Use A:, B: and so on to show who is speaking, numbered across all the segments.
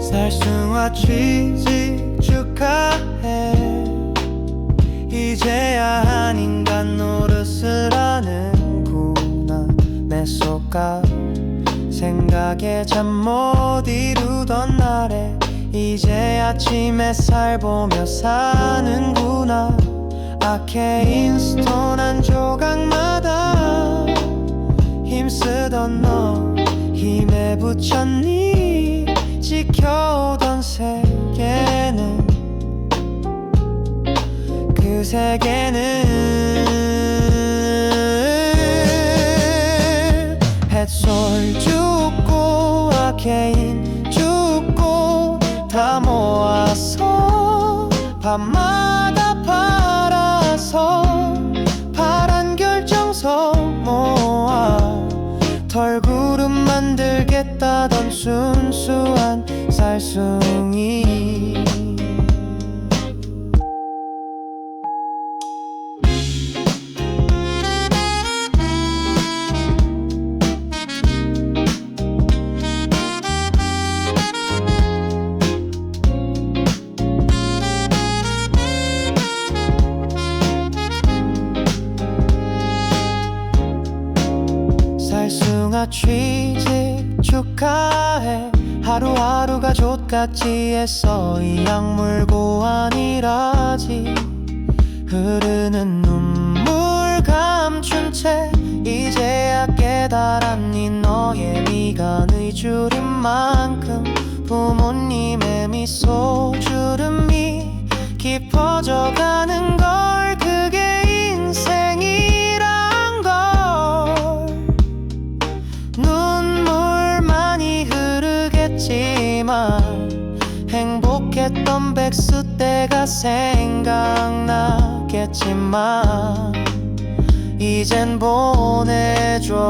A: 살숭아 취직 축하해. 이제야 내 속가? 생각에 잠 못 이루던 날에 이제 아침 햇살 보며 사는구나. 아케 인 스톤 한 조각마다 힘쓰던 너 힘에 붙였니? 지켜오던 세계는 그 세계는 아케인 죽고 다 모아서 밤마다 팔아서 파란 결정서 모아 털구름 만들겠다던 순수한 살숭이 취직 축하해. 하루하루가 족같이 애써 이 약물고 아니라지. 흐르는 눈물 감춘 채 이제야 깨달았니 너의 미간의 줄인 만큼 부모님의 미소 주름이 깊어져 가는 행복했던 백수 때가 생각나겠지만 이젠 보내줘야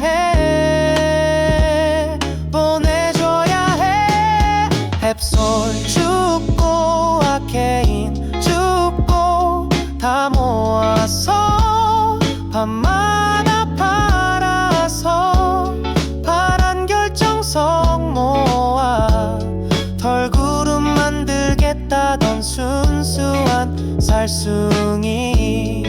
A: 해. 보내줘야 해. 햅솔 죽고 아케인 죽고 다 모아서 밤마 순수한 살숭이.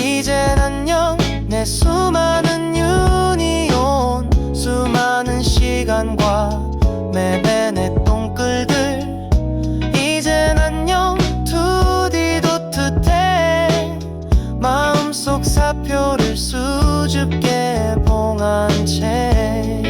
A: 이젠 안녕 내 수많은 유니온 수많은 시간과 매매내 똥글들. 이젠 안녕 투디도 투태 마음속 사표를 수줍게 봉한 채.